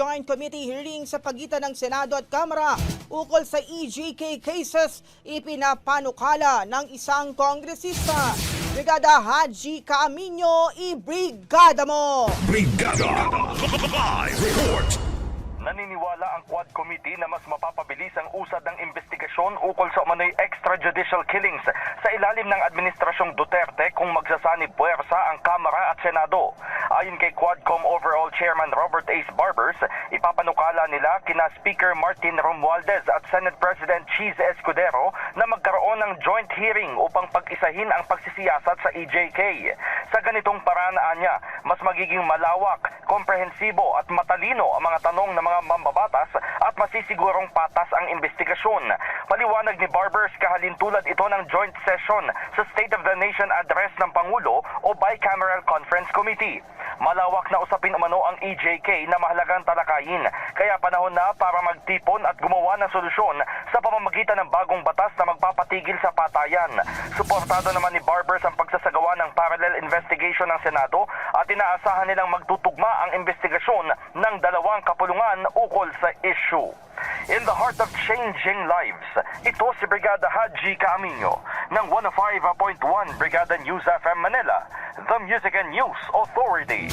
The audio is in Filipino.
Joint Committee hearing sa pagitan ng Senado at Kamara ukol sa EJK cases ipinapanukala ng isang kongresista. Brigada Haji Caaminyo, i-brigada mo! Brigada Live Report Naniniwala ang Quad Committee na mas mapapabilis ang usad ng investigasyon ukol sa umano'y extrajudicial killings sa ilalim ng Administrasyong Duterte kung magsasani puwersa ang Kamara at Senado. Ayon kay Quadcom Overall Chairman Robert Ace Barbers, ipapanukala nila kina Speaker Martin Romualdez at Senate President Cheese Escudero na magkaroon ng joint hearing upang pag-isahin ang pagsisiyasat sa EJK. Sa ganitong paraan anya, mas magiging malawak, komprehensibo at matalino ang mga tanong ng mga mambabatas at masisigurong patas ang investigasyon. Paliwanag ni Barbers kahalintulad ito ng joint session sa State of the Nation Address ng Pangulo o Bicameral Conference Committee. Malawak na usapin umano ang EJK na mahalagang talakayin, kaya panahon na para magtipon at gumawa ng solusyon sa pamamagitan ng bagong batas na magpapatigil sa patayan. Suportado naman ni Barbers ang pagsasagawa parallel investigation ng Senado at inaasahan nilang magtutugma ang investigasyon ng dalawang kapulungan ukol sa issue. In the heart of changing lives, ito si Brigada Haji Camino ng 105.1 Brigada News FM Manila, the Music and News Authority.